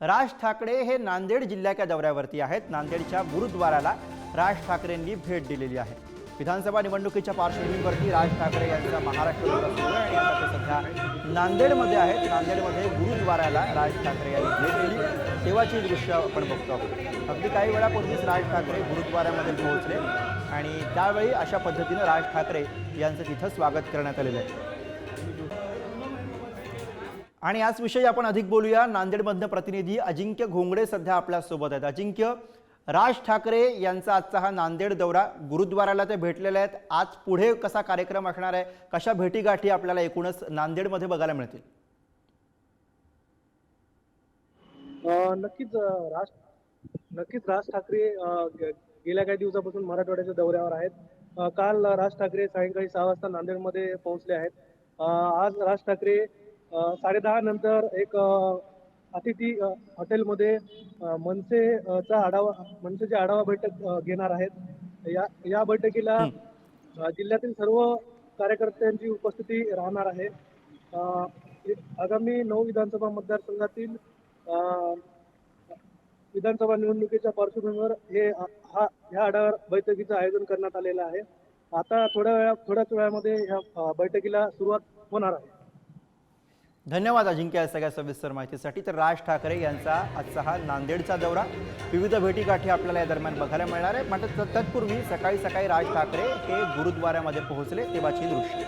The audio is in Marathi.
राज ठाकरे हे नांदेड जिल्ह्याच्या दौऱ्यावरती आहेत. नांदेडच्या गुरुद्वाराला राज ठाकरेंनी भेट दिलेली आहे. विधानसभा निवडणुकीच्या पार्श्वभूमीवरती राज ठाकरे यांचा महाराष्ट्र सुरू आहे आणि सध्या नांदेडमध्ये आहेत. नांदेडमध्ये गुरुद्वाराला राज ठाकरे यांनी भेट दिली. तेव्हाची दृश्य आपण बघतो आहोत. अगदी काही वेळापूर्वीच राज ठाकरे गुरुद्वारामध्ये पोहोचले आणि त्यावेळी अशा पद्धतीनं राज ठाकरे यांचं तिथं स्वागत करण्यात आलेलं आहे. आणि याच विषयी आपण अधिक बोलूया. नांदेडमधनं प्रतिनिधी अजिंक्य घोंगडे सध्या आपल्यासोबत आहेत. अजिंक्य राज ठाकरे यांचा आजचा हा नांदेड दौरा गुरुद्वाराला ते भेटलेले आहेत. आज पुढे कसा कार्यक्रम असणार आहे? कशा भेटीगाठी आपल्याला एकूणच नांदेडमध्ये बघायला मिळतील? नक्कीच राज नक्कीच राज ठाकरे गेल्या काही दिवसापासून मराठवाड्याच्या दौऱ्यावर आहेत. काल राज ठाकरे सायंकाळी सहा वाजता नांदेडमध्ये पोहोचले आहेत. आज राज ठाकरे अ, साडेदहा नंतर एक अतिथी हॉटेलमध्ये मनसेचा आढावा मनसेची आढावा बैठक घेणार आहेत. या या बैठकीला जिल्ह्यातील सर्व कार्यकर्त्यांची उपस्थिती राहणार आहे. आगामी नऊ विधानसभा मतदारसंघातील अ, विधानसभा निवडणुकीच्या पार्श्वभूमीवर हे हा ह्या आढावा बैठकीचं आयोजन करण्यात आलेलं आहे. आता थोड्या वेळा थोड्याच वेळामध्ये ह्या बैठकीला सुरुवात होणार आहे. धन्यवाद अजिंक्य या सगळ्या सविस्तर माहितीसाठी. तर राज ठाकरे यांचा आजचा हा नांदेडचा दौरा. विविध भेटीगाठी आपल्याला या दरम्यान बघायला मिळणार आहे. मात्र तत्पूर्वी सकाळी सकाळी राज ठाकरे हे गुरुद्वाऱ्यामध्ये पोहोचले तेव्हाची दृश्य